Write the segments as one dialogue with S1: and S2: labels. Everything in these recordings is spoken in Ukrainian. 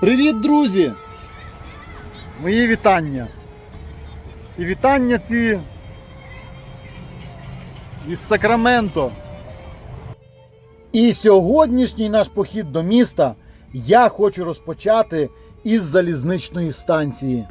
S1: Привіт, друзі! Мої вітання. І вітання ці із Сакраменто. І сьогоднішній наш похід до міста я хочу розпочати із залізничної станції.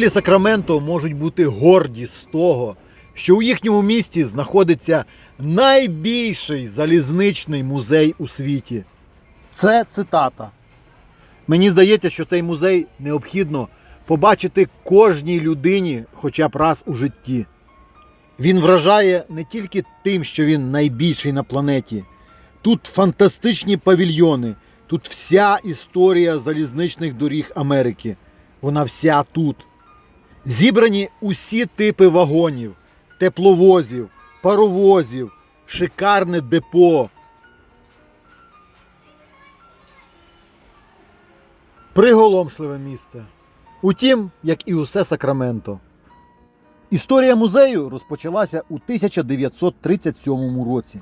S1: Жителі Сакраменто можуть бути горді з того, що у їхньому місті знаходиться найбільший залізничний музей у світі. Це цитата. Мені здається, що цей музей необхідно побачити кожній людині хоча б раз у житті. Він вражає не тільки тим, що він найбільший на планеті. Тут фантастичні павільйони, тут вся історія залізничних доріг Америки. Вона вся тут. Зібрані усі типи вагонів, тепловозів, паровозів, шикарне депо. Приголомшливе місце. Утім, як і усе Сакраменто. Історія музею розпочалася у 1937 році,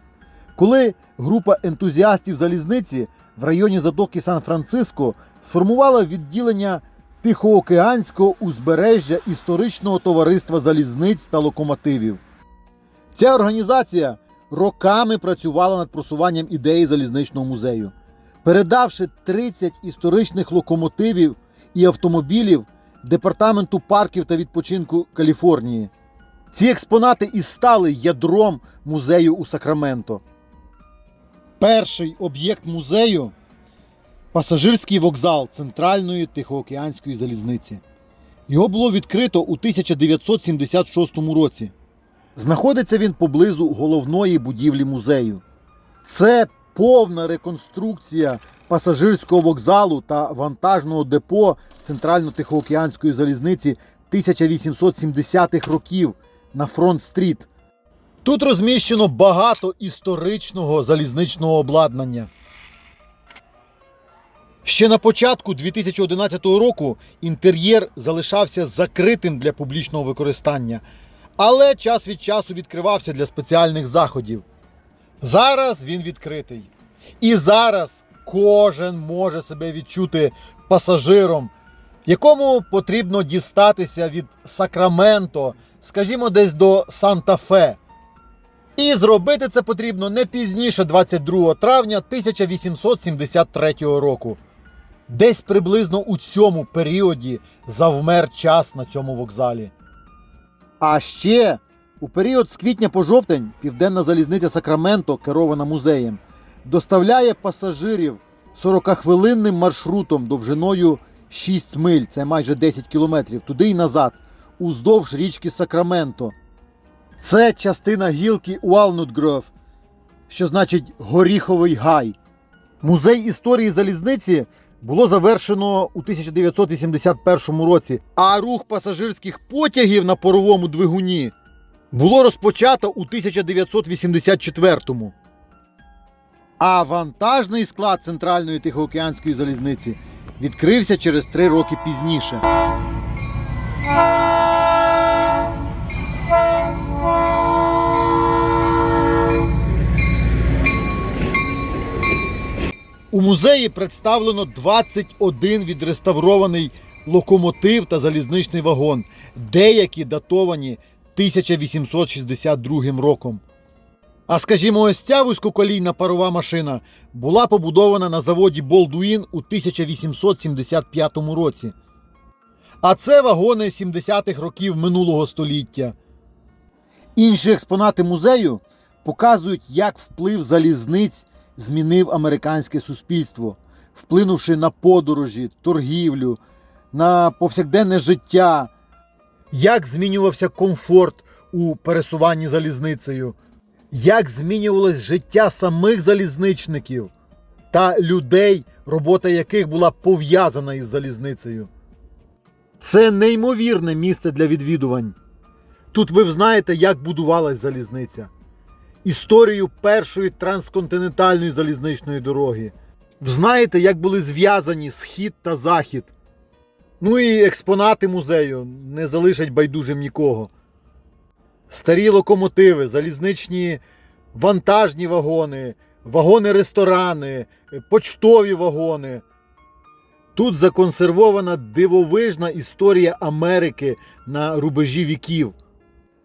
S1: коли група ентузіастів залізниці в районі затоки Сан-Франциско сформувала відділення Тихоокеанського узбережжя історичного товариства залізниць та локомотивів. Ця організація роками працювала над просуванням ідеї залізничного музею, передавши 30 історичних локомотивів і автомобілів Департаменту парків та відпочинку Каліфорнії. Ці експонати і стали ядром музею у Сакраменто. Перший об'єкт музею пасажирський вокзал Центральної Тихоокеанської залізниці. Його було відкрито у 1976 році. Знаходиться він поблизу головної будівлі музею. Це повна реконструкція пасажирського вокзалу та вантажного депо Центрально-Тихоокеанської залізниці 1870-х років на Фронт-стріт. Тут розміщено багато історичного залізничного обладнання. Ще на початку 2011 року інтер'єр залишався закритим для публічного використання, але час від часу відкривався для спеціальних заходів. Зараз він відкритий. І зараз кожен може себе відчути пасажиром, якому потрібно дістатися від Сакраменто, скажімо, десь до Санта-Фе. І зробити це потрібно не пізніше 22 травня 1873 року. Десь приблизно у цьому періоді завмер час на цьому вокзалі. А ще у період з квітня по жовтень південна залізниця Сакраменто, керована музеєм, доставляє пасажирів 40-хвилинним маршрутом довжиною 6 миль, це майже 10 кілометрів, туди й назад, уздовж річки Сакраменто. Це частина гілки Grove, що значить горіховий гай. Музей історії залізниці було завершено у 1981 році, а рух пасажирських потягів на паровому двигуні було розпочато у 1984. А вантажний склад Центральної Тихоокеанської залізниці відкрився через три роки пізніше. У музеї представлено 21 відреставрований локомотив та залізничний вагон, деякі датовані 1862 роком. А скажімо, ось ця вузькоколійна парова машина була побудована на заводі Болдуїн у 1875 році. А це вагони 70-х років минулого століття. Інші експонати музею показують, як вплив залізниць змінив американське суспільство, вплинувши на подорожі, торгівлю, на повсякденне життя, як змінювався комфорт у пересуванні залізницею, як змінювалось життя самих залізничників та людей, робота яких була пов'язана із залізницею. Це неймовірне місце для відвідувань. Тут ви знаєте, як будувалась залізниця, історію першої трансконтинентальної залізничної дороги. Знаєте, як були зв'язані схід та захід. Ну і експонати музею не залишать байдужим нікого. Старі локомотиви, залізничні вантажні вагони, вагони-ресторани, почтові вагони. Тут законсервована дивовижна історія Америки на рубежі віків.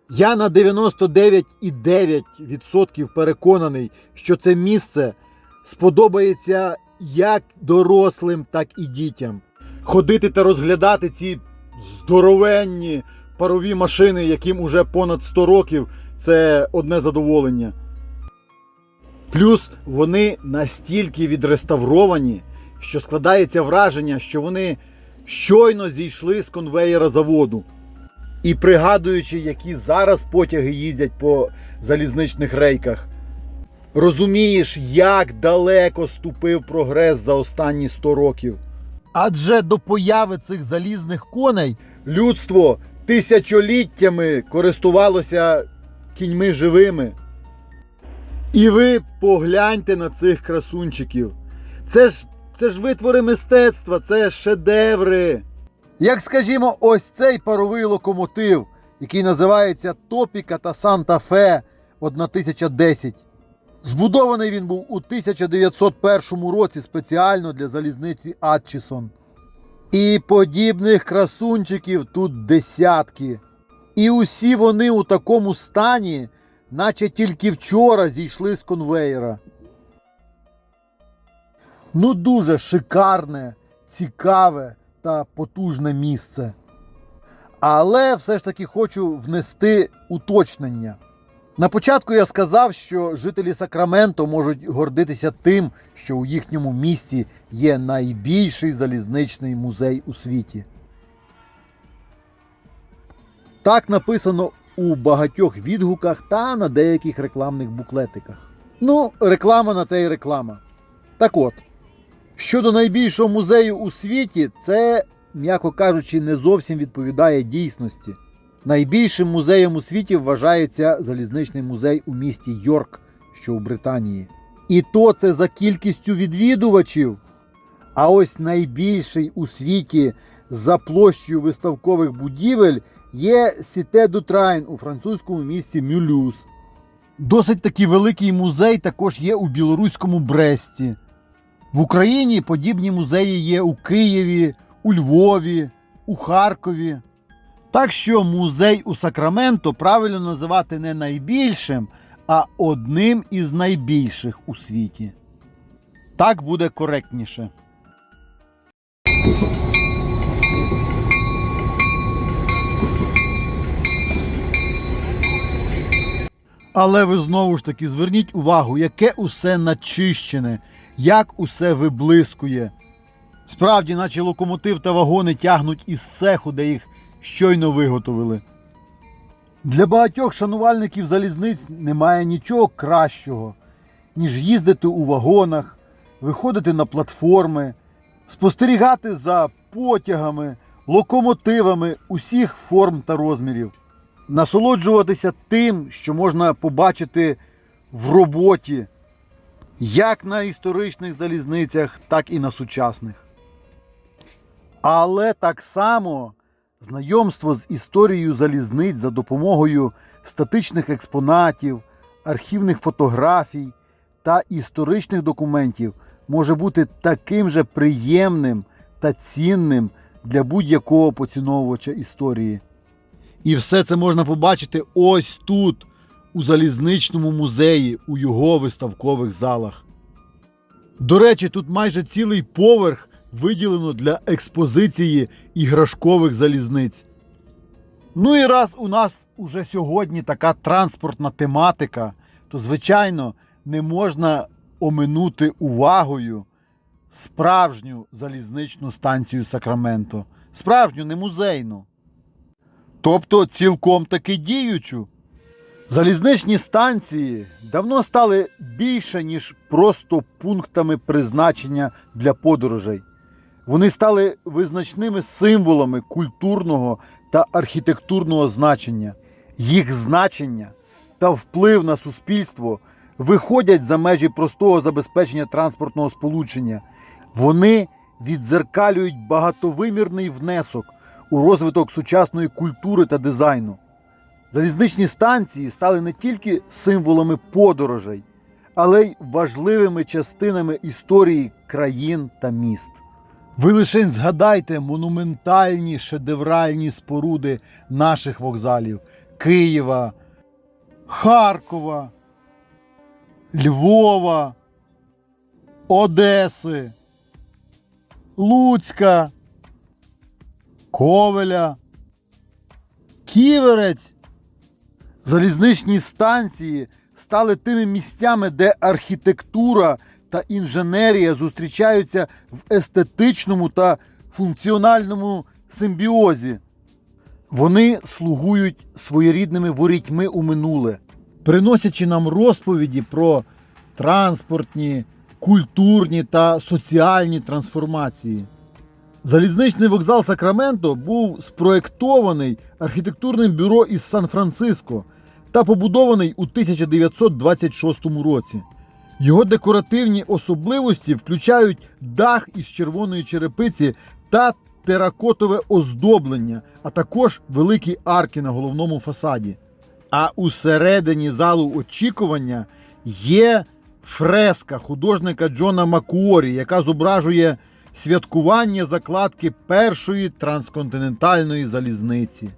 S1: Я на 99,9% переконаний, що це місце сподобається як дорослим, так і дітям. Ходити та розглядати ці здоровенні парові машини, яким уже понад 100 років, це одне задоволення. Плюс вони настільки відреставровані, що складається враження, що вони щойно зійшли з конвеєра заводу. І пригадуючи, які зараз потяги їздять по залізничних рейках, розумієш, як далеко ступив прогрес за останні 100 років. Адже до появи цих залізних коней людство тисячоліттями користувалося кіньми живими. І ви погляньте на цих красунчиків. Це ж, це ж витвори мистецтва, це шедеври. Як скажімо, ось цей паровий локомотив, який називається Топіка та Санта-Фе 1010. Збудований він був у 1901 році спеціально для залізниці Атчісон. І подібних красунчиків тут десятки. І усі вони у такому стані, наче тільки вчора зійшли з конвейера. Ну, дуже шикарне, цікаве та потужне місце. Але все ж таки хочу внести уточнення. На початку я сказав, що жителі Сакраменто можуть гордитися тим, що у їхньому місті є найбільший залізничний музей у світі. Так написано у багатьох відгуках та на деяких рекламних буклетиках. Ну, реклама на те й реклама. Так от, щодо найбільшого музею у світі, це, м'яко кажучи, не зовсім відповідає дійсності. Найбільшим музеєм у світі вважається залізничний музей у місті Йорк, що у Британії. І то це за кількістю відвідувачів. А ось найбільший у світі за площею виставкових будівель є Сіте Дутрайн у французькому місті Мюлюз. Досить таки великий музей також є у білоруському Бресті. В Україні подібні музеї є у Києві, у Львові, у Харкові. Так що музей у Сакраменто правильно називати не найбільшим, а одним із найбільших у світі. Так буде коректніше. Але ви знову ж таки зверніть увагу, яке усе начищене, як усе виблискує. Справді, наче локомотив та вагони тягнуть із цеху, де їх щойно виготовили. Для багатьох шанувальників залізниць немає нічого кращого, ніж їздити у вагонах, виходити на платформи, спостерігати за потягами, локомотивами усіх форм та розмірів, насолоджуватися тим, що можна побачити в роботі, як на історичних залізницях, так і на сучасних. Але так само знайомство з історією залізниць за допомогою статичних експонатів, архівних фотографій та історичних документів може бути таким же приємним та цінним для будь-якого поціновувача історії. І все це можна побачити ось тут, у залізничному музеї, у його виставкових залах. До речі, тут майже цілий поверх виділено для експозиції іграшкових залізниць. Ну і раз у нас уже сьогодні така транспортна тематика, то, звичайно, не можна оминути увагою справжню залізничну станцію Сакраменто. Справжню, не музейну. Тобто цілком таки діючу. Залізничні станції давно стали більше, ніж просто пунктами призначення для подорожей. Вони стали визначними символами культурного та архітектурного значення. Їх значення та вплив на суспільство виходять за межі простого забезпечення транспортного сполучення. Вони віддзеркалюють багатовимірний внесок у розвиток сучасної культури та дизайну. Залізничні станції стали не тільки символами подорожей, але й важливими частинами історії країн та міст. Ви лише згадайте монументальні шедевральні споруди наших вокзалів Києва, Харкова, Львова, Одеси, Луцька, Ковеля, Ківерець. Залізничні станції стали тими місцями, де архітектура та інженерія зустрічаються в естетичному та функціональному симбіозі. Вони слугують своєрідними ворітьми у минуле, приносячи нам розповіді про транспортні, культурні та соціальні трансформації. Залізничний вокзал Сакраменто був спроектований архітектурним бюро із Сан-Франциско та побудований у 1926 році. Його декоративні особливості включають дах із червоної черепиці та теракотове оздоблення, а також великі арки на головному фасаді. А усередині залу очікування є фреска художника Джона Макуорі, яка зображує святкування закладки першої трансконтинентальної залізниці.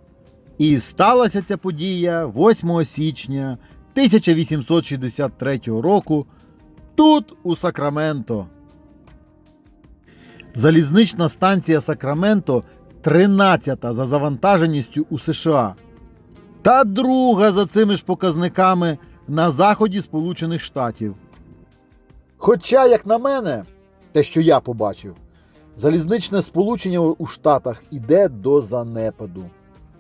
S1: І сталася ця подія 8 січня 1863 року тут, у Сакраменто. Залізнична станція Сакраменто 13-та за завантаженістю у США. Та друга за цими ж показниками на заході Сполучених Штатів. Хоча, як на мене, те, що я побачив, залізничне сполучення у Штатах іде до занепаду.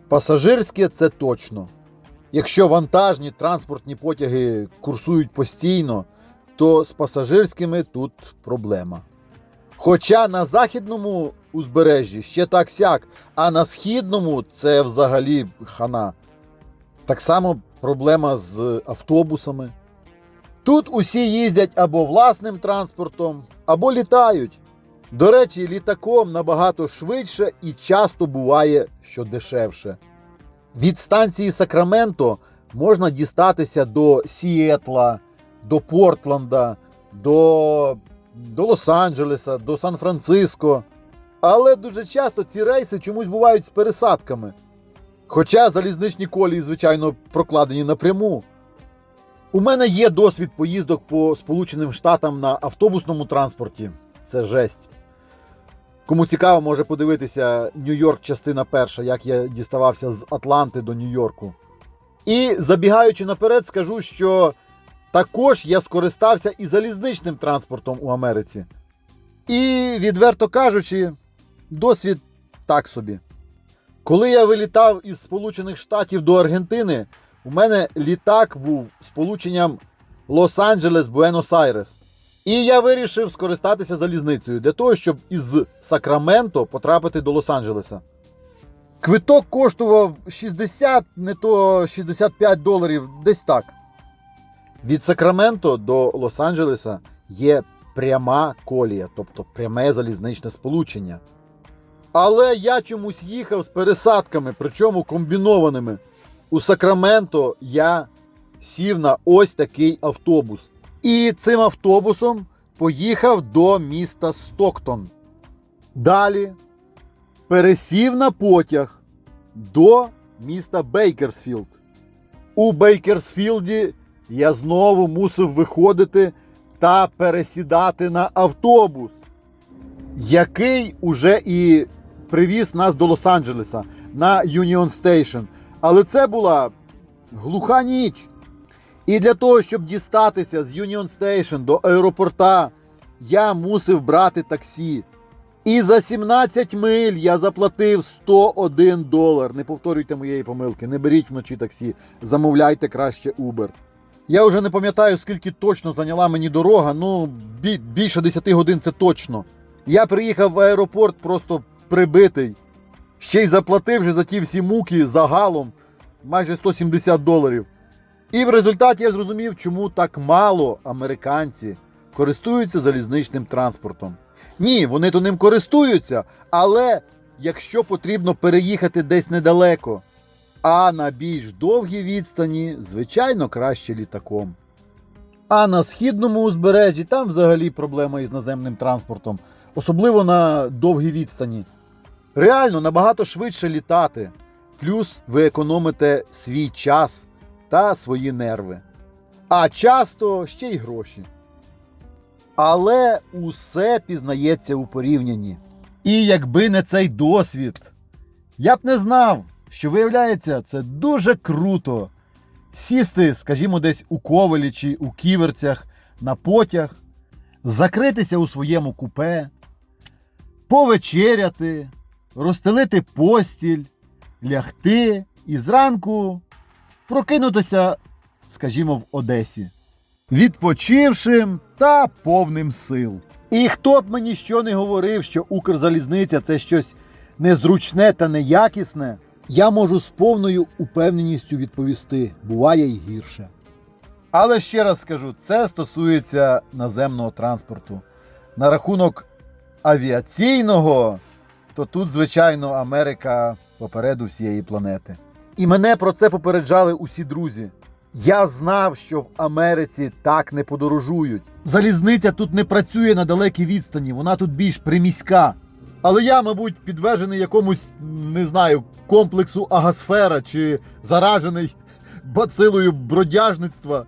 S1: Пасажирське це точно. Якщо вантажні транспортні потяги курсують постійно, то з пасажирськими тут проблема. Хоча на західному узбережжі ще так сяк, а на східному це взагалі хана. Так само проблема з автобусами. Тут усі їздять або власним транспортом, або літають. До речі, літаком набагато швидше і часто буває, що дешевше. Від станції Сакраменто можна дістатися до Сіетла, до Портланда, до, до Лос-Анджелеса, до Сан-Франциско. Але дуже часто ці рейси чомусь бувають з пересадками. Хоча залізничні колії, звичайно, прокладені напряму. У мене є досвід поїздок по Сполученим Штатам на автобусному транспорті. Це жесть. Кому цікаво, може подивитися Нью-Йорк, частина перша, як я діставався з Атланти до Нью-Йорку. І забігаючи наперед, скажу, що також я скористався і залізничним транспортом у Америці. І, відверто кажучи, досвід так собі. Коли я вилітав із Сполучених Штатів до Аргентини, у мене літак був сполученням Лос-Анджелес Буенос-Айрес. І я вирішив скористатися залізницею для того, щоб із Сакраменто потрапити до Лос-Анджелеса. Квиток коштував 60, не то 65 доларів, десь так. Від Сакраменто до Лос-Анджелеса є пряма колія, тобто пряме залізничне сполучення. Але я чомусь їхав з пересадками, причому комбінованими. У Сакраменто я сів на ось такий автобус. І цим автобусом поїхав до міста Стоктон. Далі пересів на потяг до міста Бейкерсфілд. У Бейкерсфілді я знову мусив виходити та пересідати на автобус, який уже і привіз нас до Лос-Анджелеса на Юніон Стейшн. Але це була глуха ніч. І для того, щоб дістатися з Юніон Стейшн до аеропорта, я мусив брати таксі. І за 17 миль я заплатив 101 долар. Не повторюйте моєї помилки, не беріть вночі таксі, замовляйте краще Uber. Я вже не пам'ятаю, скільки точно зайняла мені дорога, ну більше 10 годин це точно. Я приїхав в аеропорт просто прибитий. Ще й заплативши за ті всі муки загалом майже 170 доларів. І в результаті я зрозумів, чому так мало американці користуються залізничним транспортом. Ні, вони то ним користуються, але якщо потрібно переїхати десь недалеко, а на більш довгі відстані, звичайно, краще літаком. А на східному узбережжі там взагалі проблема із наземним транспортом, особливо на довгі відстані. Реально набагато швидше літати, плюс ви економите свій час та свої нерви. А часто ще й гроші. Але усе пізнається у порівнянні. І якби не цей досвід, я б не знав, що виявляється, це дуже круто. Сісти, скажімо, десь у ковалі чи у ківерцях на потяг, закритися у своєму купе, повечеряти, розстелити постіль, лягти і зранку прокинутися, скажімо, в Одесі, відпочившим та повним сил. І хто б мені що не говорив, що Укрзалізниця це щось незручне та неякісне, я можу з повною упевненістю відповісти, буває й гірше. Але ще раз скажу, це стосується наземного транспорту. На рахунок авіаційного, то тут, звичайно, Америка попереду всієї планети. І мене про це попереджали усі друзі. Я знав, що в Америці так не подорожують. Залізниця тут не працює на далекій відстані, вона тут більш приміська. Але я, мабуть, підвержений якомусь, не знаю, комплексу агосфера чи заражений бацилою бродяжництва.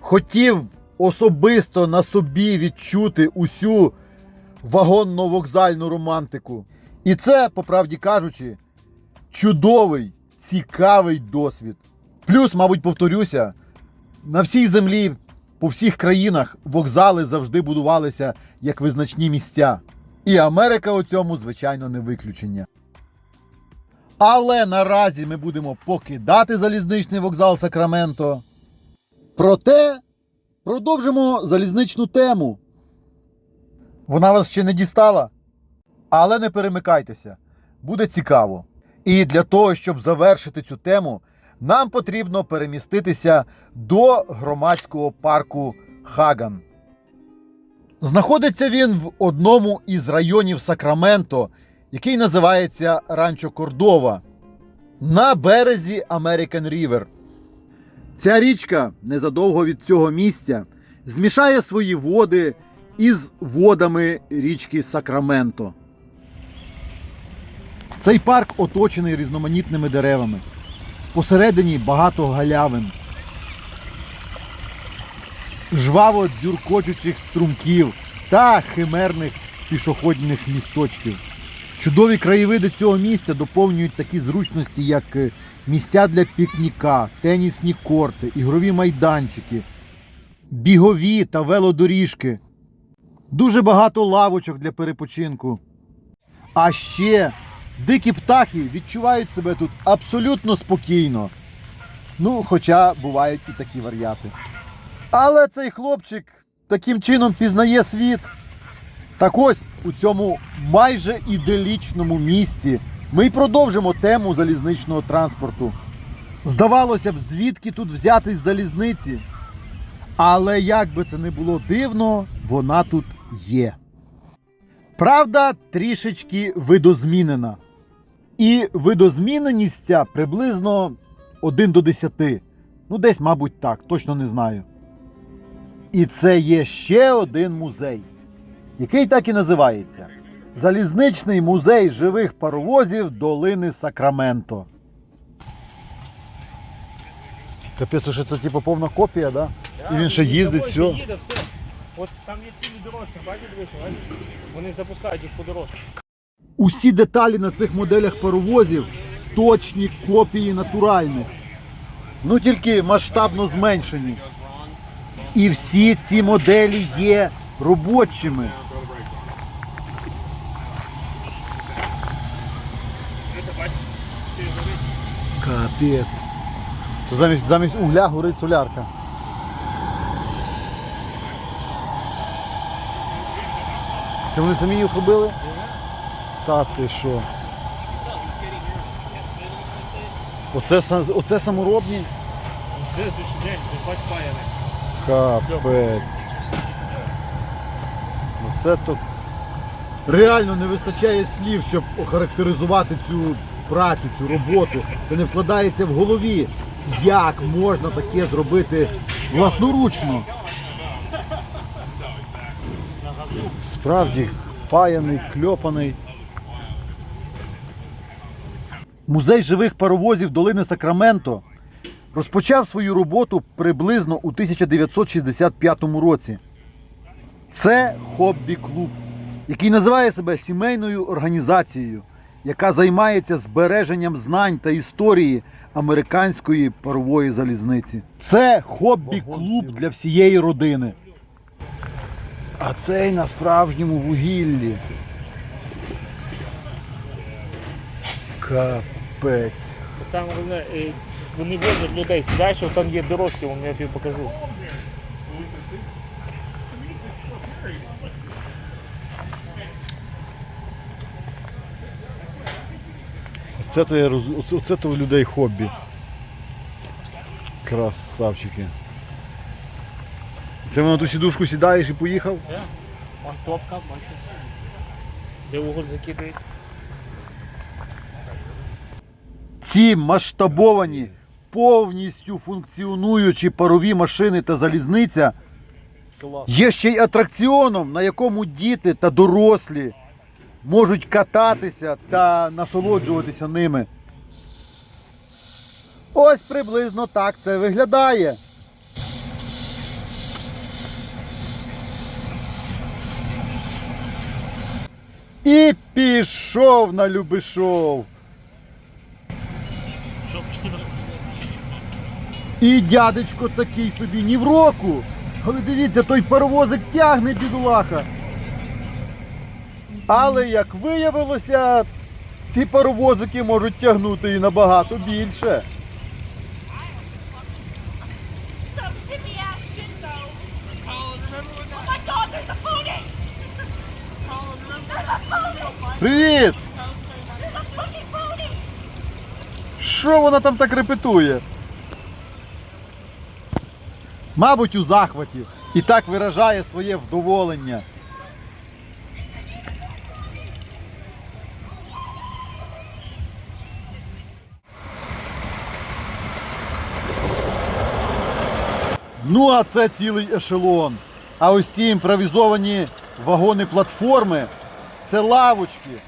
S1: Хотів особисто на собі відчути усю вагонно-вокзальну романтику. І це, по правді кажучи, чудовий, цікавий досвід. Плюс, мабуть, повторюся, на всій землі, по всіх країнах вокзали завжди будувалися як визначні місця. І Америка у цьому, звичайно, не виключення. Але наразі ми будемо покидати залізничний вокзал Сакраменто. Проте продовжимо залізничну тему. Вона вас ще не дістала. Але не перемикайтеся, буде цікаво. І для того, щоб завершити цю тему, нам потрібно переміститися до громадського парку Хаган. Знаходиться він в одному із районів Сакраменто, який називається Ранчо Кордова, на березі American River. Ця річка незадовго від цього місця змішає свої води із водами річки Сакраменто. Цей парк оточений різноманітними деревами. Посередині багато галявин, жваво дзюркочучих струмків та химерних пішохідних місточків. Чудові краєвиди цього місця доповнюють такі зручності, як е, місця для пікніка, тенісні корти, ігрові майданчики, бігові та велодоріжки. Дуже багато лавочок для перепочинку. А ще дикі птахи відчувають себе тут абсолютно спокійно. Ну, хоча бувають і такі варіати. Але цей хлопчик таким чином пізнає світ. Так ось у цьому майже іделічному місці ми й продовжимо тему залізничного транспорту. Здавалося б, звідки тут взятись залізниці. Але як би це не було дивно, вона тут є. Правда, трішечки видозмінена. І видозміненість ця приблизно 1 до 10. Ну, десь, мабуть, так, точно не знаю. І це є ще один музей, який так і називається Залізничний музей живих паровозів долини Сакраменто. Капець, що це типу повна копія, да? І він ще їздить, все.
S2: їде, все. От там є цілі дорожки, бачите, бачите? Вони запускають їх по дорожці.
S1: Усі деталі на цих моделях паровозів точні копії натуральних. Ну тільки масштабно зменшені. І всі ці моделі є робочими. Капець. То замість, замість угля горить солярка. Це вони самі їх робили? Та що? Оце, оце саморобні? Капець. Оце то. Реально не вистачає слів, щоб охарактеризувати цю працю, цю роботу. Це не вкладається в голові. Як можна таке зробити власноручно? Справді, паяний, кльопаний. Музей живих паровозів долини Сакраменто розпочав свою роботу приблизно у 1965 році. Це хобі-клуб, який називає себе сімейною організацією, яка займається збереженням знань та історії американської парової залізниці. Це хобі-клуб для всієї родини. А цей на справжньому вугіллі. Капець.
S2: Саме головне, е, вони возять людей, сідаєш, що там є дорожки, вон, я тобі покажу.
S1: Оце то я роз... оце, оце то у людей хобі. Красавчики. Це воно ту сідушку сідаєш і поїхав?
S2: Вон топка, бачиш. Де уголь закидають.
S1: Ці масштабовані, повністю функціонуючі парові машини та залізниця є ще й атракціоном, на якому діти та дорослі можуть кататися та насолоджуватися ними. Ось приблизно так це виглядає. І пішов на Любишов.
S2: Що, пішли на
S1: І дядечко такий собі ні в року. Але дивіться, той паровозик тягне бідолаха. Але як виявилося, ці паровозики можуть тягнути і набагато більше. Привіт! Що вона там так репетує? Мабуть, у захваті. І так виражає своє вдоволення. Ну, а це цілий ешелон. А ось ці імпровізовані вагони платформи це лавочки.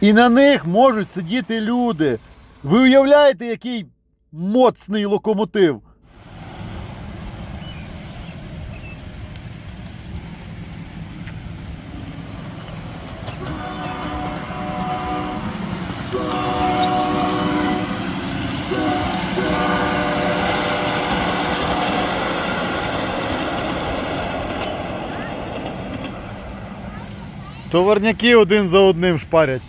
S1: І на них можуть сидіти люди. Ви уявляєте, який моцний локомотив? Товарняки один за одним шпарять.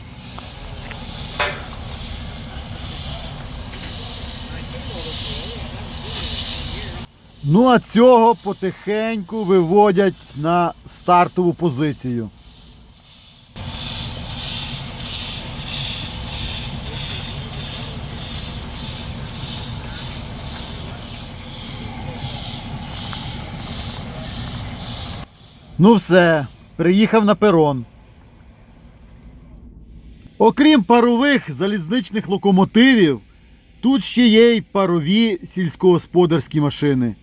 S1: Ну а цього потихеньку виводять на стартову позицію. Ну все, приїхав на перон. Окрім парових залізничних локомотивів, тут ще є й парові сільськогосподарські машини,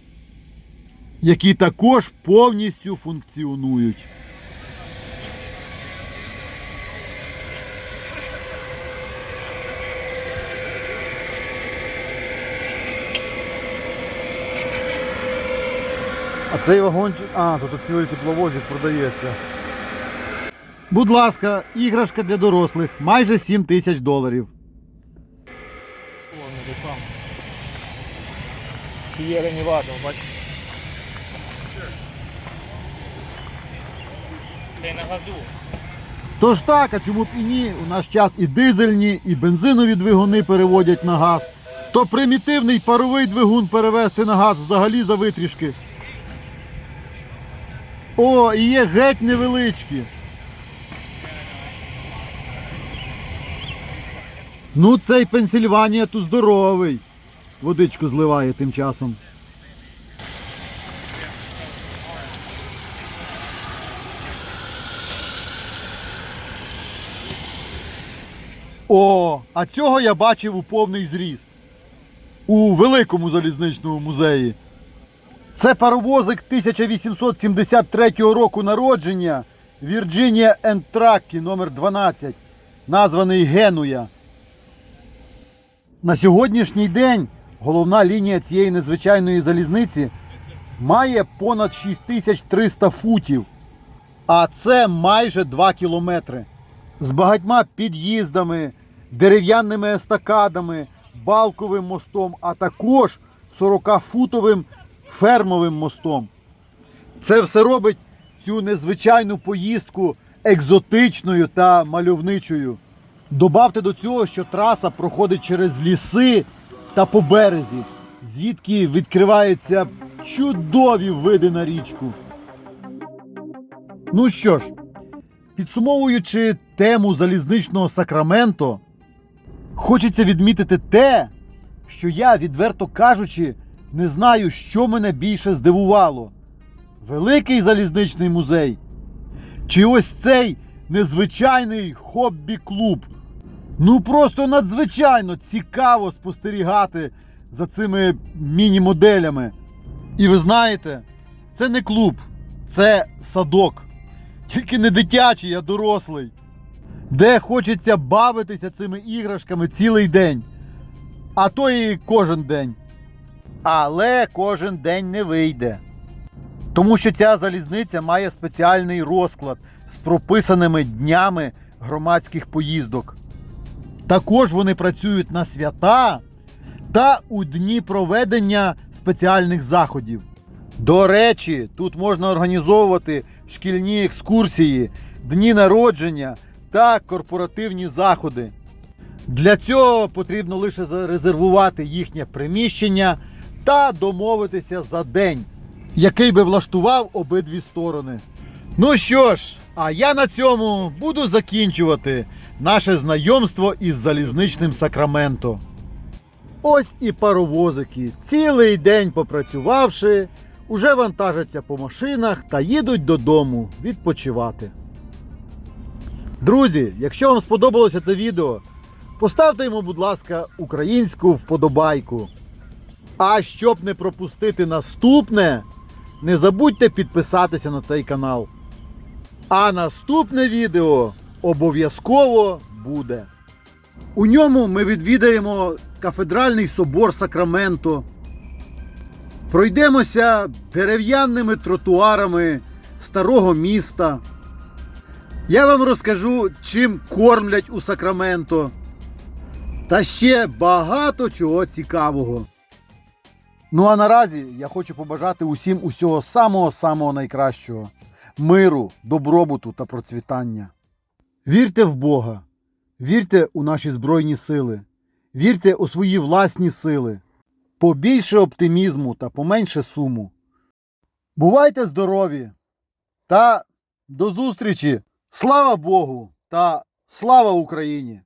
S1: які також повністю функціонують. А цей вагончик. А, тут цілий тепловозик продається. Будь ласка, іграшка для дорослих. Майже 7 тисяч доларів.
S2: Сієра Невада, бачиш? Це на газу.
S1: Тож так, а чому б і ні? У наш час і дизельні, і бензинові двигуни переводять на газ. То примітивний паровий двигун перевести на газ взагалі за витрішки. О, і є геть невеличкі. Ну, цей Пенсильванія тут здоровий. Водичку зливає тим часом. О, а цього я бачив у повний зріст. У великому залізничному музеї. Це паровозик 1873 року народження Virginia Entracki номер 12 названий Генуя. На сьогоднішній день головна лінія цієї незвичайної залізниці має понад 6300 футів, а це майже 2 кілометри. З багатьма під'їздами, дерев'яними естакадами, балковим мостом, а також 40-футовим фермовим мостом. Це все робить цю незвичайну поїздку екзотичною та мальовничою. Добавте до цього, що траса проходить через ліси та по березі, звідки відкриваються чудові види на річку. Ну що ж, підсумовуючи тему залізничного Сакраменто, хочеться відмітити те, що я, відверто кажучи, не знаю, що мене більше здивувало. Великий залізничний музей. Чи ось цей незвичайний хобі-клуб. Ну просто надзвичайно цікаво спостерігати за цими міні-моделями. І ви знаєте, це не клуб, це садок. Тільки не дитячий, а дорослий. Де хочеться бавитися цими іграшками цілий день. А то і кожен день. Але кожен день не вийде. Тому що ця залізниця має спеціальний розклад з прописаними днями громадських поїздок. Також вони працюють на свята та у дні проведення спеціальних заходів. До речі, тут можна організовувати шкільні екскурсії, дні народження та корпоративні заходи. Для цього потрібно лише зарезервувати їхнє приміщення та домовитися за день, який би влаштував обидві сторони. Ну що ж, а я на цьому буду закінчувати наше знайомство із залізничним Сакраменто. Ось і паровозики, цілий день попрацювавши, уже вантажаться по машинах та їдуть додому відпочивати. Друзі, якщо вам сподобалося це відео, поставте йому, будь ласка, українську вподобайку. А щоб не пропустити наступне, не забудьте підписатися на цей канал. А наступне відео обов'язково буде. У ньому ми відвідаємо кафедральний собор Сакраменто. Пройдемося дерев'яними тротуарами старого міста. Я вам розкажу, чим кормлять у Сакраменто. Та ще багато чого цікавого. Ну а наразі я хочу побажати усім усього самого-самого найкращого миру, добробуту та процвітання. Вірте в Бога, вірте у наші Збройні сили, вірте у свої власні сили, побільше оптимізму та поменше суму. Бувайте здорові та до зустрічі! Слава Богу та слава Україні!